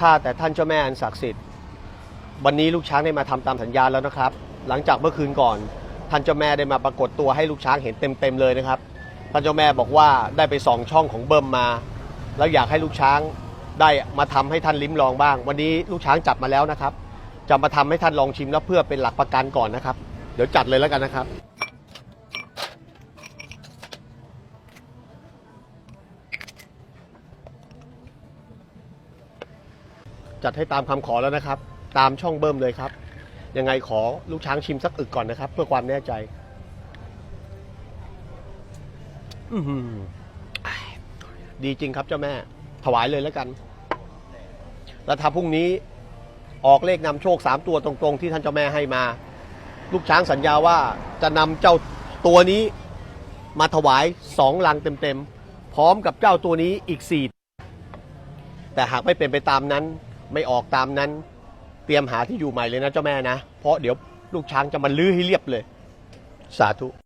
ข้าแต่ท่านเจ้าแม่อันศักดิ์สิทธิ์ วันนี้ลูกช้างได้มาทำตามสัญญาแล้วนะครับ หลังจากเมื่อคืนก่อน ท่านเจ้าแม่ได้มาปรากฏตัวให้ลูกช้างเห็นเต็มๆเลยนะครับ ท่านเจ้าแม่บอกว่าได้ไปส่องช่องของเบิ่มมา แล้วอยากให้ลูกช้างได้มาทำให้ท่านลิ้มลองบ้าง วันนี้ลูกช้างจับมาแล้วนะครับ จะมาทำให้ท่านลองชิมแล้วเพื่อเป็นหลักประกันก่อนนะครับ เดี๋ยวจัดเลยแล้วกันนะครับ จัดให้ตามคำขอแล้วนะครับ ตามช่องเบิ่มเลยครับ ยังไงขอลูกช้างชิมสักอึกก่อนนะครับ เพื่อความแน่ใจ อือหือดีจริงครับเจ้าแม่ ถวายเลยแล้วกัน แล้วถ้าพรุ่งนี้ออกเลขนำโชคสามตัวตรงๆ ที่ท่านเจ้าแม่ให้มา ลูกช้างสัญญาว่าจะนำเจ้าตัวนี้มาถวายสองลังเต็มๆ พร้อมกับเจ้าตัวนี้อีกสี่แต่หากไม่เป็นไปตามนั้น ไม่ออกตามนั้น เตรียมหาที่อยู่ใหม่เลยนะเจ้าแม่นะ เพราะเดี๋ยวลูกช้างจะมาลื้อให้เรียบเลย สาธุ